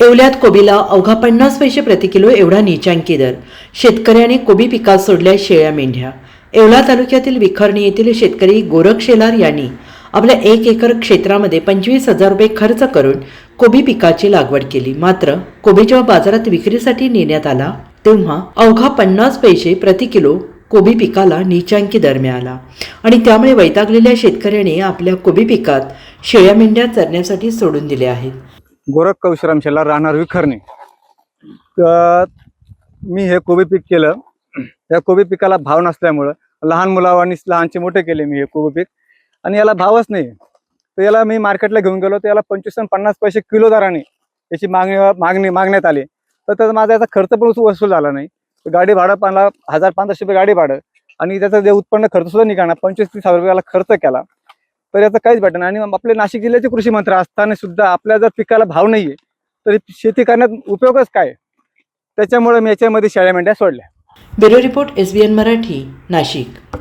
येवल्यात कोबीला अवघा पन्नास पैसे प्रति किलो एवढा नीचांकी दर. शेतकऱ्याने कोबी पिकात सोडल्या शेळ्या मेंढ्या. येवला तालुक्यातील विखरणी येथील शेतकरी गोरख शेलार यांनी आपल्या एक एकर क्षेत्रामध्ये पंचवीस हजार रुपये खर्च करून कोबी पिकाची लागवड केली. मात्र कोबी जेव्हा बाजारात विक्रीसाठी नेण्यात आला तेव्हा अवघा पन्नास पैसे प्रति किलो कोबी पिकाला नीचांकी दर मिळाला. आणि त्यामुळे वैतागलेल्या शेतकऱ्याने आपल्या कोबी पिकात शेळ्या मेंढ्या चरण्यासाठी सोडून दिल्या आहेत. गोरख कौशराम शेला राहणार विखरणे. तर मी हे कोबी पीक केलं. या कोबी पिकाला भाव नसल्यामुळं लहान मुलावानी लहानचे मोठे केले मी हे कोबी पीक. आणि याला भावच नाही तर याला मी मार्केटला घेऊन गेलो तर याला पंचवीस पन्नास पैसे किलो दराने याची मागणी मागणी मागण्यात आली. तर त्याचा माझा याचा खर्च पण वसूल झाला नाही. गाडी भाडं पाला हजार पंधराशे रुपये गाडी भाडं. आणि त्याचं जे उत्पन्न खर्च सुद्धा निघाणार पंचवीस तीस हजार रुपयाला खर्च केला. तर याचं काहीच भेटणार आणि आपले नाशिक जिल्ह्याचे कृषी मंत्री असताना सुद्धा आपल्या जर पिकाला भाव नाहीये तर शेती करण्यात उपयोगच काय? त्याच्यामुळे मी याच्यामध्ये शेळ्या मेंढ्या सोडल्या. Bureau report S B N Marathi Nashik.